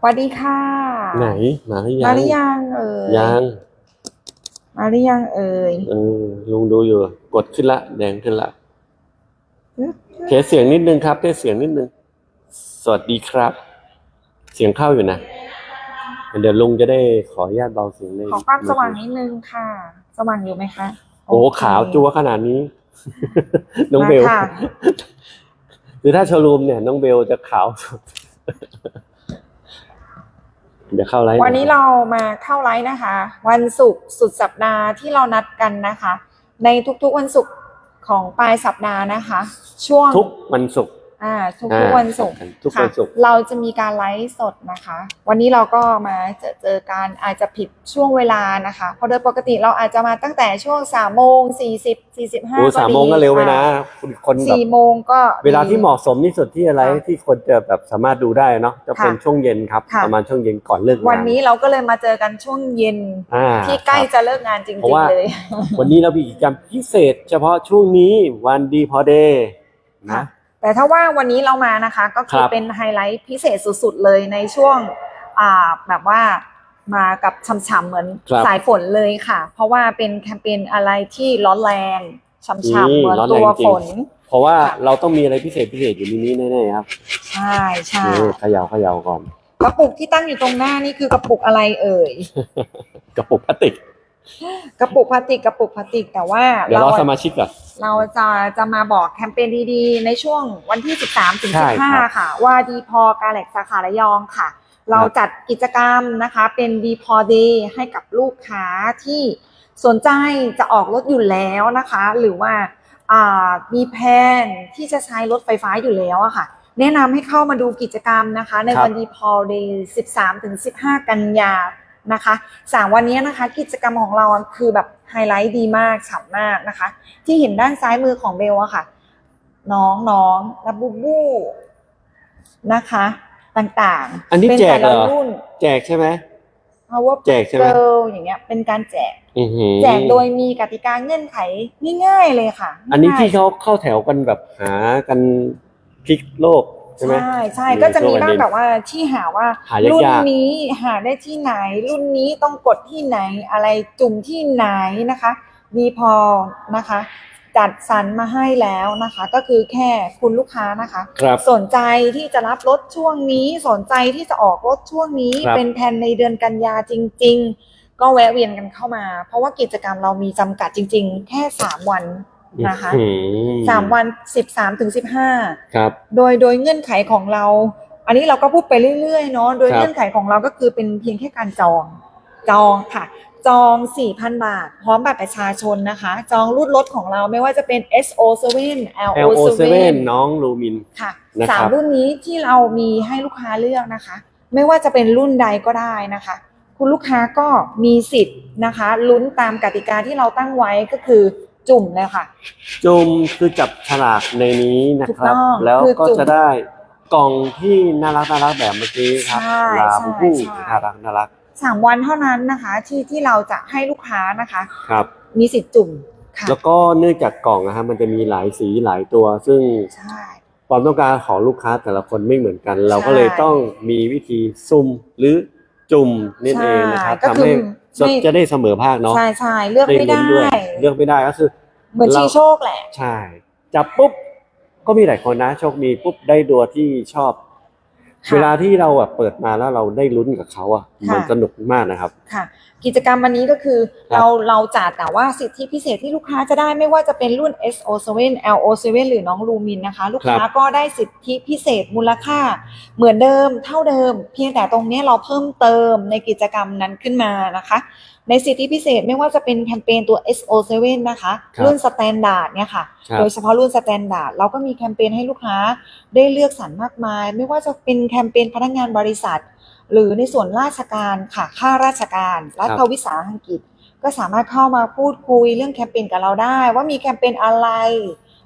สวัสดีค่ะ ไหนมาหรือยังมาหรือยังเอ่ยยังมาหรือยังเอ่ยเออลุงดูอยู่ กดขึ้นละแดงขึ้นละเทสเสียงนิดนึงครับเทสเสียงนิดนึง สวัสดีครับ เสียงเข้าอยู่นะเดี๋ยวลุงจะได้ขออนุญาตเบาเสียงในขอความสว่างนิดนึงค่ะ สว่างอยู่ไหมคะ โอ้โเคขาวจัวขนาดนี้น้องเบลมาค่ะคือถ้าโชว์รูมเนี่ย น้องเบลจะขาวสุด เดี๋ยวเข้าไลฟ์วันนี้เรามาเข้าไลฟ์นะคะ วันศุกร์สุดสัปดาห์ที่เรานัดกันนะคะ ในทุกๆวันศุกร์ของปลายสัปดาห์นะคะ ช่วงทุกวันศุกร์ อ่าทุกอ่าๆวันศุกร์ทุกค่ะวันศุกร์เราจะมีการไลฟ์สดนะคะ วันนี้เราก็มาเจอเจอกันอาจจะผิดช่วงเวลานะคะเพราะโดยปกติเราอาจจะมาตั้งแต่ช่วงสามโมงสี่สิบสี่สิบห้าโอ้สามโมงก็เร็วไปนะคุณคนแบบสี่โมงก็เวลาที่เหมาะสมที่สุดที่อะไรค่ะที่คนจะแบบสามารถดูได้เนาะจะเป็นค่ะช่วงเย็นครับค่ะประมาณช่วงเย็นก่อนเลิกงานวันนี้เราก็เลยมาเจอกันช่วงเย็นอ่าที่ใกล้ครับจะเลิกงานจริเพราะงว่าๆเลย วันนี้เรามีกิจกรรมพิเศษ เฉพาะช่วงนี้วันดีพอเดย์นะค่ะ แต่ถ้าว่าวันนี้เรามานะคะ ก็คือครับเป็นไฮไลท์พิเศษสุดๆเลยในช่วงอ่าแบบว่ามากับช่ำๆเหมือนครับสายฝนเลยค่ะ เพราะว่าเป็นแคมเปญอะไรที่ร้อนแรงช่ำนี่ๆเหมือนร้อนแรตังวจริงฝน เพราะว่าค่ะเราต้องมีอะไรพิเศษพิเศษอยู่ในนี้แน่ๆครับ ใช่ใช่นี่เขย่าเขย่าก่อนกระปุกที่ตั้งอยู่ตรงหน้านี่คือกระปุกอะไรเอ่ยกระปุกพลาสติก กระปุกพลาสติกกระปุกพลาสติกแต่ว่าเดี๋ยวเราเราสมาชิกก่อน เราจะจะมาบอกแคมเปญดีๆ ในช่วงวันที่ 13 ถึงใช่ครับ15 ค่ะ ว่าดีพอกาเล็กสาขาระยองค่ะ เราจัดกิจกรรมนะคะเป็นดีพอดีให้กับลูกค้าที่สนใจจะออกรถอยู่แล้วนะคะ หรือว่าอ่ามีแผนที่จะใช้รถไฟฟ้าอยู่แล้วอะค่ะ แนะนำให้เข้ามาดูกิจกรรมนะคะ ในครับวันดีพอดี13 ถึง 15 กันยา นะคะสามวันนี้นะคะ กิจกรรมของเราคือแบบไฮไลท์ดีมากฉ่ำมากนะคะ ที่เห็นด้านซ้ายมือของเบลอะค่ะ น้องน้องและบูบูนะคะ ต่างๆ อันนี้เป็นแจกแต่เหรละอรุ่นแจกใช่ไหม power แจกใช่ไหม girl อย่างเงี้ย เป็นการแจกอื้อหือแจกโดยมีกติกาเงื่อนไขง่ายๆเลยค่ะ อันนี้ที่ง่ายเขาเข้าแถวกันแบบหากันพลิกโลก ใช่ไหม ใช่ใช่อืมก็จะมีบ้างโลกอันนี้แบบว่าที่หาว่าหายากๆ รุ่นนี้หาได้ที่ไหน รุ่นนี้ต้องกดที่ไหนอะไรจุ่มที่ไหนนะคะมีพอนะคะ จัดสรรมาให้แล้วนะคะ ก็คือแค่คุณลูกค้านะคะ ครับ สนใจที่จะรับรถช่วงนี้ สนใจที่จะออกรถช่วงนี้ ครับ เป็นแผนในเดือนกันยาจริง ๆ ก็แวะเวียนกันเข้ามา เพราะว่ากิจกรรมเรามีจำกัดจริง ๆ แค่สามวัน นะคะอื้อหือสามวันสิบสามถึงสิบห้าครับ โดยโดยเงื่อนไขของเรา อันนี้เราก็พูดไปเรื่อยๆเนาะโดยครับ เงื่อนไขของเราก็คือเป็นเพียงแค่การจอง จองค่ะ จอง 4,000 บาท พร้อมบัตรประชาชนนะคะ จองรุ่นรถของเราไม่ว่าจะเป็น SO7 LO7 LO7 น้องลูมิน ค่ะนะครับ สามรุ่นนี้ที่เรามีให้ลูกค้าเลือกนะคะ ไม่ว่าจะเป็นรุ่นใดก็ได้นะคะ คุณลูกค้าก็มีสิทธิ์นะคะ ลุ้นตามกติกาที่เราตั้งไว้ก็คือ จุ่มเลยค่ะ จุ่มคือจับฉลากในนี้นะถูกครับต้องแล้วคือก็จุ่มจะได้กล่องที่น่ารักน่ารักแบบเมื่อกี้ครับใช่ลาใช่บูบูใช่ น่ารักน่ารักสามวันเท่านั้นนะคะที่ที่เราจะให้ลูกค้านะคะ ครับ มีสิทธิ์จุ่มค่ะแล้วก็เนื่องจากกล่องนะฮะมันจะมีหลายสีหลายตัว ซึ่งใช่ ความต้องการของลูกค้าแต่ละคนไม่เหมือนกัน เราก็เลยต้องมีวิธีซุ่มหรือ จุ่มนี่เองนะครับก็ทำคือให้ไม่ จะได้เสมอภาคเนาะใช่ใช่เลือกไม่ได้ลุ้นวยเลือกไม่ได้ก็คือ เหมือนเรา ชีโชคแหละ ใช่จับปุ๊บก็มีหลายคนนะ โชคมีปุ๊บได้ตัวที่ชอบ ค่ะ เวลาที่เราแบบเปิดมาแล้วเราได้ลุ้นกับเขาอะค่ะ มันสนุกมากนะครับ ค่ะ กิจกรรมวันนี้ก็คือครับ เราเราจัดแต่ว่าสิทธิพิเศษที่ลูกค้าจะได้ไม่ว่าจะเป็นรุ่น SO7 LO7 หรือน้องลูมินนะคะ ลูกค้าก็ได้สิทธิพิเศษมูลค่า เหมือนเดิมเท่าเดิม เพียงแต่ตรงนี้เราเพิ่มเติมในกิจกรรมนั้นขึ้นมานะคะ ในสิทธิพิเศษไม่ว่าจะเป็นแคมเปญตัว SO7 นะคะ ครับ รุ่นสแตนดาร์ดเนี่ยค่ะ ครับ โดยเฉพาะรุ่นสแตนดาร์ดเราก็มีแคมเปญให้ลูกค้าได้เลือกสรรมากมาย ไม่ว่าจะเป็นแคมเปญพนักงานบริษัท หรือในส่วนราชการค่ะค่าราชการรัฐวิสาหกิจ ก็สามารถเข้ามาพูดคุยเรื่องแคมเปญกับเราได้ ว่ามีแคมเปญอะไร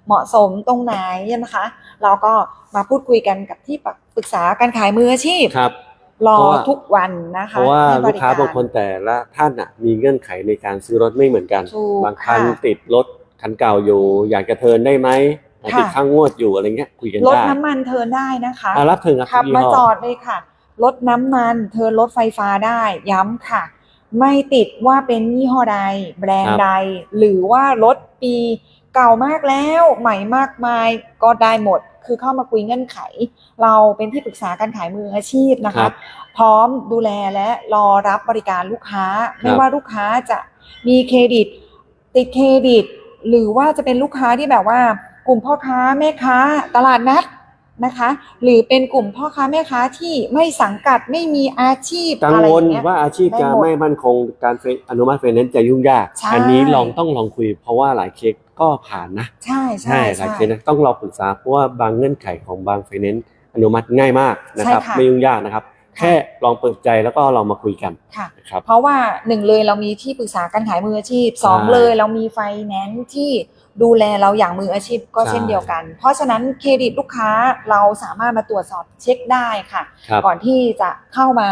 เหมาะสมตรงไหนนะคะ เราก็มาพูดคุยกันกับที่ปรึกษาการขายมืออาชีพครับรอเพราะว่าทุกวันนะคะเพราะว่าให้บลูกริค้าการบางคนแต่ละท่านอะมีเงื่อนไขในการซื้อรถไม่เหมือนกันถูกบางคันค่ะติดรถคันเก่าอยู่ อยากจะเทิร์นได้ไหมค่ะติดข้างงวดอยู่อะไรเงี้ยคุยกันลดได้น้ำมันเทิร์นได้นะคะอะรับเทิร์นครับขับยี่มาห้อจอดเลยค่ะ ลดน้ำมันเทิร์นรถไฟฟ้าได้ย้ำค่ะ ไม่ติดว่าเป็นยี่ห้อใด แบรนครัด์บใด หรือว่ารถปีเก่ามากแล้ว ใหม่มากมายก็ได้หมด คือเข้ามาคุยเงื่อนไข เราเป็นที่ปรึกษาการขายมืออาชีพนะครัคะบพร้อมดูแลและรอรับบริการลูกค้า ไม่ครับว่าลูกค้าจะมีเครดิต ติดเครดิต หรือว่าจะเป็นลูกค้าที่แบบว่ากลุ่มพ่อค้าแม่ค้าตลาดนัด นะคะ หรือเป็นกลุ่มพ่อค้าแม่ค้าที่ไม่สังกัดไม่มีอาชีพกังอะไรวอลย่างเงี้ย ว่าอาชีพได้จะหมดไม่มั่นคงการเฟอนุมัติไฟแนนซ์จะยุ่งยาก ใช่ อันี้ลองต้องลองคุย เพราะว่าหลายเคสก็ผ่านนะใช่ใช่หลายเคสนะต้องลองปรึกษาเพราะว่าบางเงื่อนไขของบางไฟแนนซ์อนุมัติง่ายมากนะครับ ใช่ค่ะ ไม่ยุ่งยากนะครับ แค่ลองเปิดใจแล้วก็ลองมาคุยกันค่ะนะครับ เพราะว่าหนึ่งเลยเรามีที่ปรึกษาการขายมืออาชีพสองใช่เลยเรามีไฟแนนซ์ที่ดูแลเราอย่างมืออาชีพก็ใช่เช่นเดียวกัน เพราะฉะนั้นเครดิตลูกค้าเราสามารถมาตรวจสอบเช็คได้ค่ะครับก่อนที่จะเข้ามา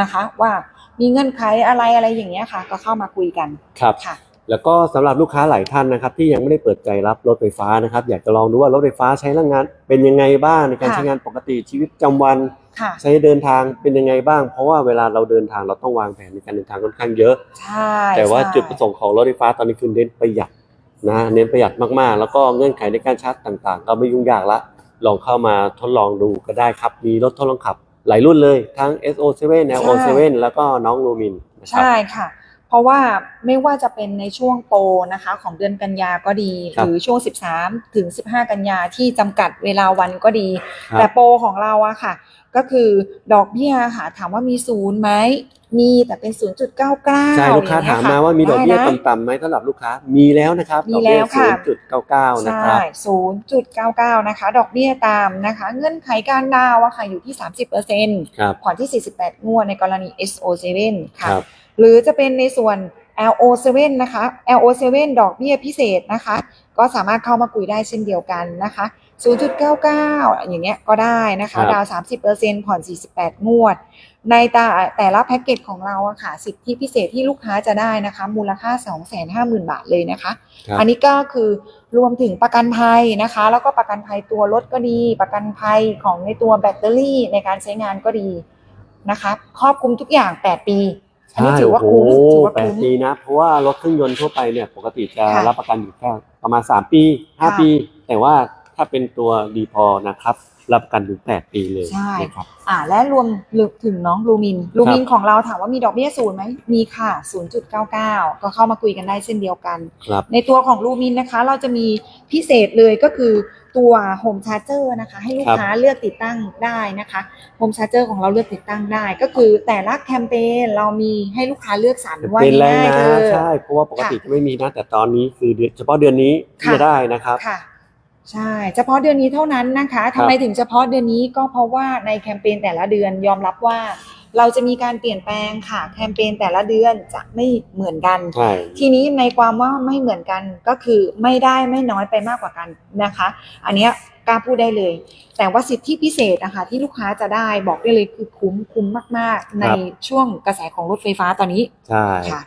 นะคะว่ามีเงื่อนไขอะไรอะไรอย่างเงี้ยค่ะ ก็เข้ามาคุยกันครับค่ะ แล้วก็สำหรับลูกค้าหลายท่านนะครับ ที่ยังไม่ได้เปิดใจรับรถไฟฟ้านะครับ อยากจะลองดูว่ารถไฟฟ้าใช้งาน เป็นยังไงบ้างในการค่ะใช้งานปกติชีวิตประจำวันค่ะใช้เดินทางเป็นยังไงบ้าง เพราะว่าเวลาเราเดินทางเราต้องวางแผนในการเดินทางค่อนข้างเยอะใช่แต่ว่าใช่จุดประสงค์ของรถไฟฟ้าตอนนี้คือเน้นประหยัดนะเน้นประหยัดมากๆ แล้วก็เงื่อนไขในการชาร์จต่างๆ ก็ไม่ยุ่งยากละลองเข้ามาทดลองดูก็ได้ครับ มีรถทดลองขับ หลายรุ่นเลยทั้ง SO7 LO7 แล้วก็น้องลูมินนะครับใช่ค่ะ เพราะว่าไม่ว่าจะเป็นในช่วงโปรนะคะ ของเดือนกันยาก็ดีครัหบรือช่วง 13 ถึง 15 กันยาที่จำกัดเวลาวันก็ดีครับแต่โปรของเราอะค่ะ ก็คือดอกเบี้ยค่ะถามว่ามีศูนย์ไหมมีแต่เป็น 0.99ใช่ลูกค้าถามมาว่ามีดอกเบี้ยไนะต่ำๆไหมสำหรับลูกค้ามีแล้วนะครับมีดอกเบี้ยแล้วค่ะ0.99 นะครับใช่ศูนย์จุดเก้าเก้านะคะ ดอกเบี้ยตามนะคะ เงื่อนไขการดาวน์อะค่ะอยู่ที่ 30%ครับผ่อนที่ 48 งวดในกรณี SO7 คค่ะรับ หรือจะเป็นในส่วน LO7 นะคะ LO7 ดอกเบี้ยพิเศษนะคะ ก็สามารถเข้ามาคุยได้เช่นเดียวกันนะคะ 0.99 อย่างเงี้ยก็ได้นะครัคะบดาวน์30%ผ่อน 48 งวด ในแต่แต่ละแพ็กเกจของเราอะค่ะ สิทธิพิเศษที่ลูกค้าจะได้นะคะ มูลค่า 250,000 บาทเลยนะคะครับอันนี้ก็คือรวมถึงประกันภัยนะคะ แล้วก็ประกันภัยตัวรถก็ดี ประกันภัยของในตัวแบตเตอรี่ในการใช้งานก็ดีนะคะ ครอบคลุมทุกอย่าง 8 ปี อันนี้ใช่ถือว่าโอ้คุ้มโหถือว่าแปดคุ้ม ปีนะ เพราะว่ารถเครื่องยนต์ทั่วไปเนี่ยปกติจะค่ะ รับประกันอยู่แค่ประมาณ 3 ปีค่ะ5ปี แต่ว่าถ้าเป็นตัวดีพอนะครับ รับประกันถึง8ปีเลยใช่ นะครับ อ่าและรวมถึงน้องลูมินลูมินของเราถามว่ามีดอกเบี้ยศูนย์ไหมมีค่ะ 0.99 ก็เข้ามาคุยกันได้เช่นเดียวกัน ครับ ในตัวของลูมินนะคะ เราจะมีพิเศษเลยก็คือ ตัวโฮมชาร์เจอร์นะคะ ให้ลูกครับค้าเลือกติดตั้งได้นะคะโฮมชาร์เจอร์ของเราเลือกติดตั้งได้ ก็คือแต่ละแคมเปญเรามีให้ลูกค้าเลือกสรรว่าเป็นแรงง่ายนะๆเธอใช่เพราะว่าปกติค่ะจะไม่มีนะแต่ตอนนี้คือเดือนเฉพาะเดือนนี้ที่ค่ะจะได้นะครับค่ะใช่เฉพาะเดือนนี้เท่านั้นนะคะครัทำบไมถึงเฉพาะเดือนนี้ก็เพราะว่าในแคมเปญแต่ละเดือนยอมรับว่า เราจะมีการเปลี่ยนแปลงค่ะแคมเปญแต่ละเดือนจะไม่เหมือนกัน ใช่ ทีนี้ในความว่าไม่เหมือนกันก็คือไม่ได้ไม่น้อยไปมากกว่ากันนะคะ อันเนี้ยกล้าพูดได้เลย แต่ว่าสิทธิพิเศษนะคะที่ลูกค้าจะได้บอกได้เลยคือคุ้มคุ้มมาก ๆ ในช่วงกระแสของรถไฟฟ้าตอนนี้ใช่ค่ะ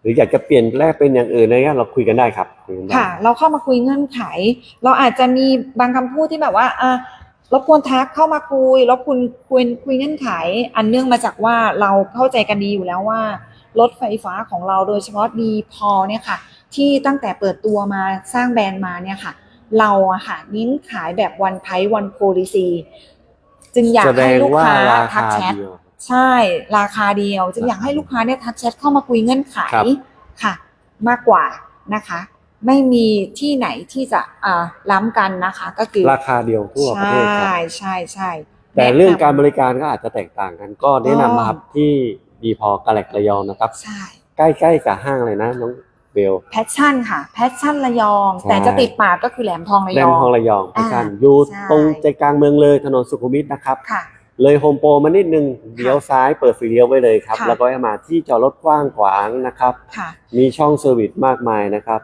หรืออยากจะเปลี่ยนแลกเป็นอย่างอื่นอะไรเงี้ยเราคุยกันได้ครับคุยกันได้ค่ะ เราเข้ามาคุยเงื่อนไข เราอาจจะมีบางคำพูดที่แบบว่าอะ รบกวนทักเข้ามาคุยรบกวนคุยคุยเงื่อนไข อันเนื่องมาจากว่าเราเข้าใจกันดีอยู่แล้วว่ารถไฟฟ้าของเราโดยเฉพาะดีพอเนี่ยค่ะ ที่ตั้งแต่เปิดตัวมาสร้างแบรนด์มาเนี่ยค่ะ เราอะค่ะนิ้นขายแบบวันไพวันโพลิซีจึงอยากแสดให้งลูกว่าค้าราทักคาแชทเดียวใช่ราคาเดียว จึงอยากให้ลูกค้าเนี่ยทักแชทเข้ามาคุยเงื่อนไขครับค่ะ มากกว่านะคะ ไม่มีที่ไหนที่จะอ่าล้ำกันนะคะ ก็คือราคาเดียวทั่วประเทศครับ ใช่ใช่ใช่แต่เรื่องแนะนำการบริการก็อาจจะแตกต่างกัน ก็แนะนำนะครับที่ดีพอกระแหลกระยองนะครับ ใช่ ใกล้ๆกับห้างเลยนะน้องเบล แพชชั่นค่ะ แพชชั่นระยอง ใช่ แต่จะติดปากก็คือแหลมทองระแหลยมองทองระยองพี่ชันอ่าอยู่ใช่ ตรงใจกลางเมืองเลยถนนสุขุมวิทนะครับ ค่ะ เลยโฮมโปรมานิดนึงเลี้ยวซ้ายเปิดไฟเลี้ยวไว้เลยครับ ค่ะ แล้วก็ให้มาที่จอดรถกว้างขวางนะครับ ค่ะ มีช่องเซอร์วิสมากมายนะครับ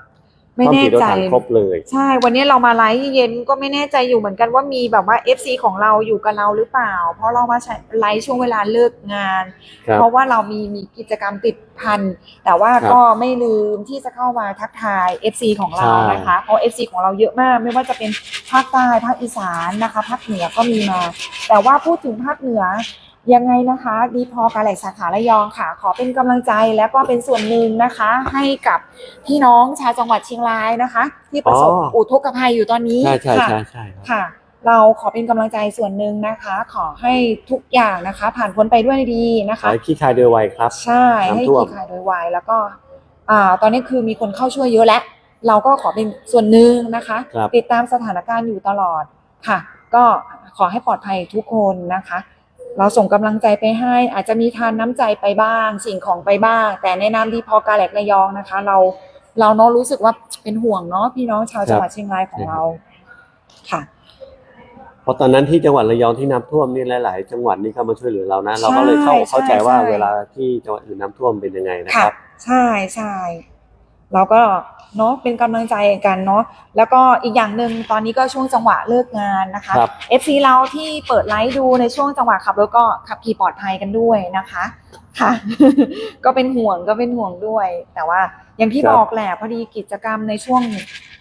ไม่ซ่อมแน่สีรถใจถังครบเลย ใช่ วันนี้เรามาไลฟ์เย็นก็ไม่แน่ใจอยู่เหมือนกันว่ามีแบบว่า FC ของเราอยู่กับเราหรือเปล่า เพราะเรามาใช้ไลฟ์ช่วงเวลาเลิกงานครับเพราะว่าเรามีมีกิจกรรมติดพัน แต่ว่าครับก็ไม่ลืมที่จะเข้ามาทักทาย FC ของเราใช่นะคะ เพราะ FC ของเราเยอะมาก ไม่ว่าจะเป็นภาคใต้ภาคอีสานนะคะภาคเหนือก็มีมา แต่ว่าพูดถึงภาคเหนือ ยังไงนะคะดีพอการแหลกสาขาระยองค่ะ ขอเป็นกำลังใจและก็เป็นส่วนหนึ่งนะคะ ให้กับพี่น้องชาวจังหวัดเชียงรายนะคะ ที่ประสบอ๋ออุทกภัยอยู่ตอนนี้ใช่ใช่ค่ะใช่ใช่ครับค่ะ เราขอเป็นกำลังใจส่วนหนึ่งนะคะ ขอให้ทุกอย่างนะคะ ผ่านพ้นไปด้วยดีนะขอคะให้ขี้คายโดยไวครับ ใช่ให้น้ำท่วมขี่ขายโดยไวแล้วก็อ่าตอนนี้คือมีคนเข้าช่วยเยอะแล้วเราก็ขอเป็นส่วนหนึ่งนะคะครับติดตามสถานการณ์อยู่ตลอดค่ะ ก็ขอให้ปลอดภัยทุกคนนะคะ เราส่งกำลังใจไปให้ อาจจะมีทานน้ำใจไปบ้าง สิ่งของไปบ้าง แต่ในนามที่พอกาแหลกระยองนะคะ เราเราเนาะรู้สึกว่าเป็นห่วงเนาะพี่น้องชาวจังหวัดเชียงรายของเราค่ะเพราะตอนนั้นที่จังหวัดระยองที่น้ำท่วมนี่หลาย ๆ จังหวัดนี่เข้ามาช่วยเหลือเรานะ เราก็เลยเข้าใช่เข้าใจว่าใช่เวลาที่จังหวัดอื่นน้ำท่วมเป็นยังไงนะคค่ะรับ ใช่ใช่ เราก็เนาะเป็นกำลังใจกันเนาะแล้วก็อีกอย่างหนึ่งตอนนี้ก็ช่วงจังหวะเลิกงานนะคะครับ FC เราที่เปิดไลฟ์ดูในช่วงจังหวะขับรถก็ขับขี่ปลอดภัยกันด้วยนะคะค่ะ ก็เป็นห่วงก็เป็นห่วงด้วย แต่ว่าอย่างที่ครับบอกแหละพอดีกิจกรรมในช่วง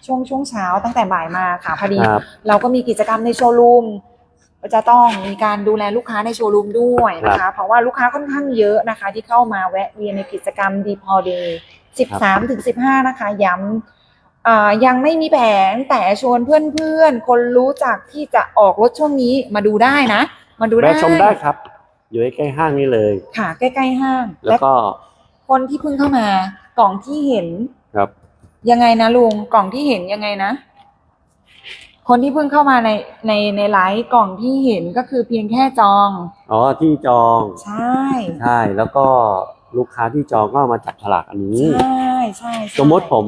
ช่วงช่วงเช้าตั้งแต่บ่ายมาค่ะพอดีครับเราก็มีกิจกรรมในโชว์รูมจะต้องมีการดูแลลูกค้าในโชว์รูมด้วยนะคะ เพราะว่าลูกค้าค่อนข้างเยอะนะคะ ที่เข้ามาแวะเวียนในกิจกรรมดีพอเด ย์สิบสามถึงสิบห้านะคะ ย้ำอ่ายังไม่มีแผนแต่ชวนเพื่อนๆ คนรู้จักที่จะออกรถช่วงนี้มาดูได้นะ มาดูได้แวะชมได้ครับ อยู่ใกล้ๆห้างนี่เลย ค่ะ ใกล้ๆห้างแล้วก็คนที่เพิ่งเข้ามากล่องที่เห็นครับ ยังไงนะลุงกล่องที่เห็นยังไงนะ คนที่เพิ่งเข้ามาในในในไลฟ์กล่องที่เห็นก็คือเพียงแค่จอง อ๋อที่จอง ใช่ ใช่แล้วก็ ลูกค้าที่จองก็เอามาจับฉลากอันนี้ ใช่ใช่ใช่ สมมติผม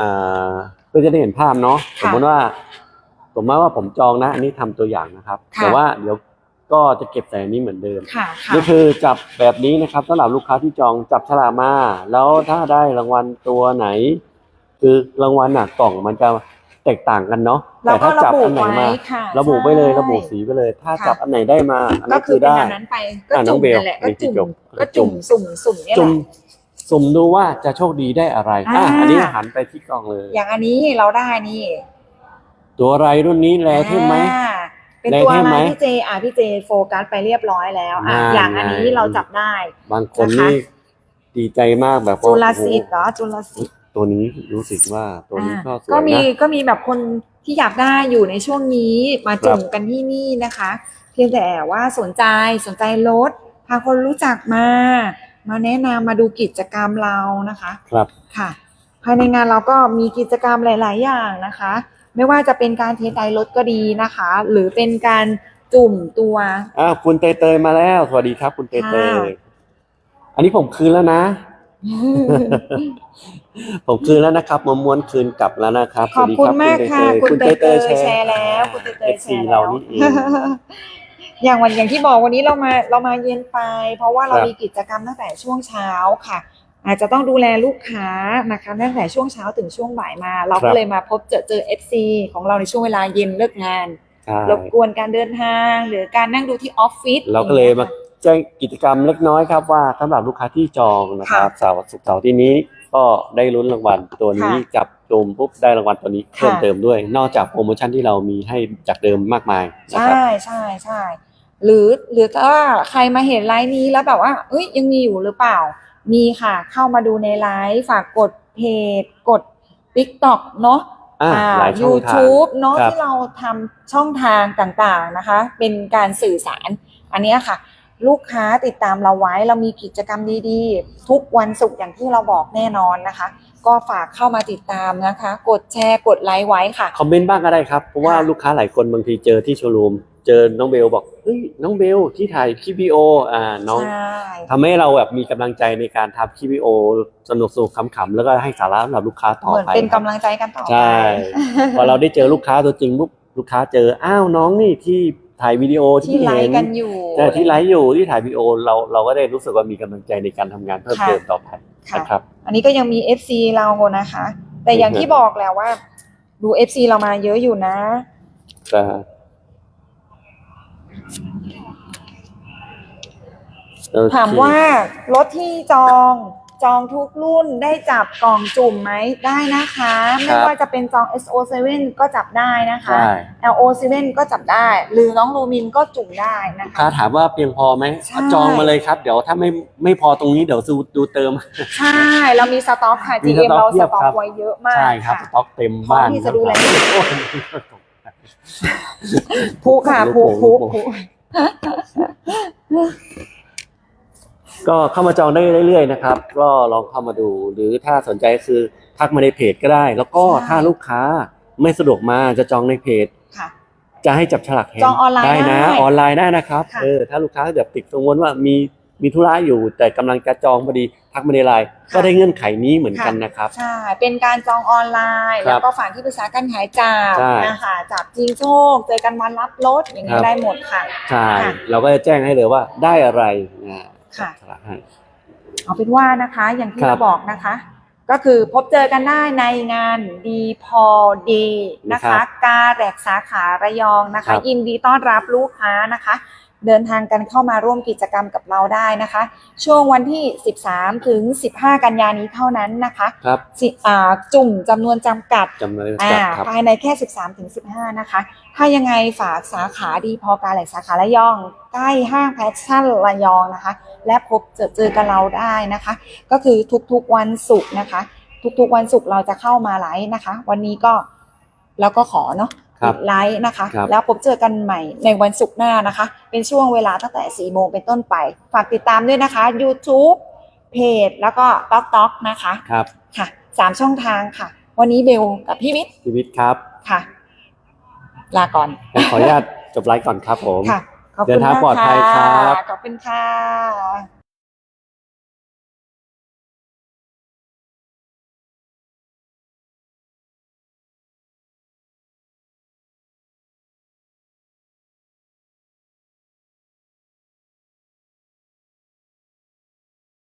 อ่าเพื่อจะได้เห็นภาพเนาะค่ะสมมติว่า สมมติว่าผมจองนะ อันนี้ทำตัวอย่างนะครับ ค่ะ แต่ว่าเดี๋ยวก็จะเก็บใส่อันนี้เหมือนเดิม ค่ะค่ะนี่คือจับแบบนี้นะครับสำหรับลูกค้าที่จองจับฉลากมา แล้วถ้าได้รางวัลตัวไหน คือรางวัลน่ะกล่องมันจะ แตกต่างกันเนาะเราแต่ก็ถ้าระจับบุอันไหนไว้มาค่ะระบุไปเลยใช่ระบุสีไปเลย ถ้าค่ะจับอันไหนได้มาอันก็นั้นคืคืออเป็นได้แบบนั้นไปก็อะน้จุ่องมเบลนั่นแหละก็นี่ที่จุ่มจบก็จุ่มจุ่มสุ่มสุ่มเนี่ยแหสุ่มละสุ่มดูว่าจะโชคดีได้อะไรอะอ่าอันนี้หันไปที่กล่องเลย อย่างอันนี้เราได้นี่ ตัวอะไรรุ่นนี้แลเท่ไหมอ่าเป็นแรงตัวเท่อะไหไรมพี่เจอะพี่เจโฟกัสไปเรียบร้อยแล้วอะนั่นอย่างอันนี้ไงเราจับได้ บางคนนะคะนี่ดีใจมากแบบว่าจุลสิทธิ์โอ้เหรอจุลสิทธิ์โห ตัวนี้รู้สึกว่าตัวนี้ก็อ่าสวยก็มีนะก็มีแบบคนที่อยากได้อยู่ในช่วงนี้มาจุ่มกันที่นี่นะคะ เพียงแต่ว่าสนใจสนใจรถพาคนรู้จักมา มาแนะนำมาดูกิจกรรมเรานะคะ ครับค่ะ ภายในงานเราก็มีกิจกรรมหลาย ๆ อย่างนะคะ ไม่ว่าจะเป็นการเทสไดรถก็ดีนะคะ หรือเป็นการจุ่มตัวอ้าวคุณเตยเตยมาแล้ว สวัสดีครับ คุณเตยเตยค่ะอันนี้ผมคืนแล้วนะ ผมคืนแล้วนะครับมาม้วนคืนกลับแล้วนะครับขอบคุณมากค่ะ คุคุณณเตเตยยเตเตยยแชแชร์ร์แล้วคุณเตยเตยแชซีร์เราแล้วนี่เองอย่างวันอย่างที่บอกวันนี้เรามาเรามาเย็นไป เพราะว่าเราครับมีกิจกรรมตั้งแต่ช่วงเช้าค่ะ อาจจะต้องดูแลลูกค้านะคะตั้งแต่ช่วงเช้าถึงช่วงบ่ายมา เราครัก็บเลยมาพบเจอเจอ FC ของเราในช่วงเวลาเย็นเลิกงานใช่รบกวนการเดินทางหรือการนั่งดูที่ออฟฟิศเราก็เลยมาแจ้งกิจกรรมเล็กน้อยครับว่าสำหรับลูกค้าที่จองนะครับเสาร์ศุกร์เสาร์ที่นี้ ก็ได้ลุ้นรางวัลตัวนี้จับจุ่มปุ๊บได้รางวัลตัวนี้เพิ่มเติมด้วย นอกจากโปรโมชั่นที่เรามีให้จากเดิมมากมายนะครับใช่ใช่ใช่หรือหรือถ้าใครมาเห็นไลฟ์นี้แล้วแบบว่าเอ้ยยังมีอยู่หรือเปล่า มีค่ะเข้ามาดูในไลฟ์ฝากกดเพจกด TikTok เนาะอ่าหลายช่องทาง YouTube เนาะครับที่เราทำช่องทางต่างๆนะคะ เป็นการสื่อสารอันเนี้ยค่ะ ลูกค้าติดตามเราไว้เรามีกิจกรรมดีๆ ทุกวันศุกร์อย่างที่เราบอกแน่นอนนะคะ ก็ฝากเข้ามาติดตามนะคะ กดแชร์กดไลค์ไว้ค่ะ คอมเมนต์บ้างก็ได้ครับ เพราะว่าค่ะลูกค้าหลายคนบางทีเจอที่โชว์รูม เจอน้องเบลบอกเฮ้ยน้องเบลที่ถ่ายคลิปวิดีโออ่าน้องใช่ทำให้เราแบบมีกำลังใจในการทำคลิปวิดีโอสนุกสนุกๆขำๆแล้วก็ให้สาระสำหรับลูกค้าต่อเหมือนไปเป็นครักำบลังใจกันต่อไป ใช่ พอเราได้เจอลูกค้าตัวจริงปุ๊บลูกค้าเจออ้าวน้องนี่ที่ ถ่ายวิดีโอที่ไลเห็ฟ์กันอยู่ใช่ที่ไลฟ์อยู่ที่ถ่ายวิดีโอเราเราก็ได้รู้สึกว่ามีกำลังใจในการทำงานเพิ่มค่ะเติมต่อไปค่ะ นะครับ อันนี้ก็ยังมี FC เรานะคะ แต่อย่างที่บอกแล้วว่า ดู FC เรามาเยอะอยู่นะ แต่โอเคถามว่ารถที่จอง จองทุกรุ่นได้จับกล่องจุ่มไหมได้นะคะ ไม่ว่าจะเป็นจอง SO7 ก็จับได้นะคะ ใช่ LO7 ก็จับได้ หรือน้องลูมินก็จุ่มได้นะค้าคะถามว่าเพียงพอไหมใช่ จองมาเลยครับ เดี๋ยวถ้าไม่ไม่พอตรงนี้เดี๋ยวดูดูเติม ใช่เรามีสต็อกค่ะ มี GM สต็อกเราเพีสยบต็อกครับ ไว้เยอะมากใช่ครับสค่ะต็อกเต็มพร้อมบ้านที่จะดูแล โอ้ย ผู้ค่ะลูกผู้โป่ผู้งลูกโป่งผู้ ก็เข้ามาจองได้เรื่อยๆนะครับ ก็ลองเข้ามาดู หรือถ้าสนใจคือทักมาในเพจก็ได้ แล้วก็ถ้าลูกค้าไม่สะดวกมาจะจองในเพจ ค่ะ จะให้จับฉลากแทนจองออนไลน์ได้นะ ได้ออนไลน์ได้นะครับค่ะ เออถ้าลูกค้าแบบติดกังวลว่ามีมีธุระอยู่ แต่กำลังจะจองพอดีทักมาในไลน์ก็ได้เงื่อนไขนี้เหมือนกันนะครับ ใช่ เป็นการจองออนไลน์ ครับแล้วก็ฝากที่ปรึกษาการขายจับใช่นะคะจับจริงโชคเจอกันวันรับรถอย่างครันี้บ ได้หมดค่ะ ใช่ค่ะ เราก็จะแจ้งให้เลยว่าได้อะไรนะค่ะ จับฉลากให้ เอาเป็นว่านะคะ อย่างที่ครับ เราบอกนะคะ ก็คือพบเจอกันได้ในงานดีพอดีนะครัคะบกาแรกสาขาระยองนะครัคะบยินดีต้อนรับลูกค้านะคะ เดินทางกันเข้ามาร่วมกิจกรรมกับเราได้นะคะ ช่วงวันที่ 13 ถึง 15 กันยานี้เท่านั้นนะคะครับสิอ่าจุ่มจำนวนจำกัดจำเลยอ่าจับครับภายในแค่ 13 ถึง 15 นะคะ ถ้ายังไงฝากสาขาดีพอการแหล่งสาขาระยอง ใกล้ห้างแพชชั่นระยองนะคะ และพบเจอเจอกันเราได้นะคะ ก็คือทุกๆวันศุกร์นะคะ ทุกๆวันศุกร์เราจะเข้ามาไลฟ์นะคะ วันนี้ก็แล้วก็ขอเนาะ ครับไลฟ์นะคะ ครับ แล้วพบเจอกันใหม่ในวันศุกร์หน้านะคะ เป็นช่วงเวลาตั้งแต่ 4 โมงเป็นต้นไป ฝากติดตามด้วยนะคะ YouTube เพจแล้วก็ t อกต็อกนะคะครับค่ะสามช่องทางค่ะ วันนี้เบลกับพี่วิทย์ชีวิตครับค่ะ ลาก่อนงั้นขออนุญาตจบไลฟ์ก่อนครับผม ค่ะขอบเดิคุณนทางมากปลอดภัยค่ะครับ ขอบคุณค่ะ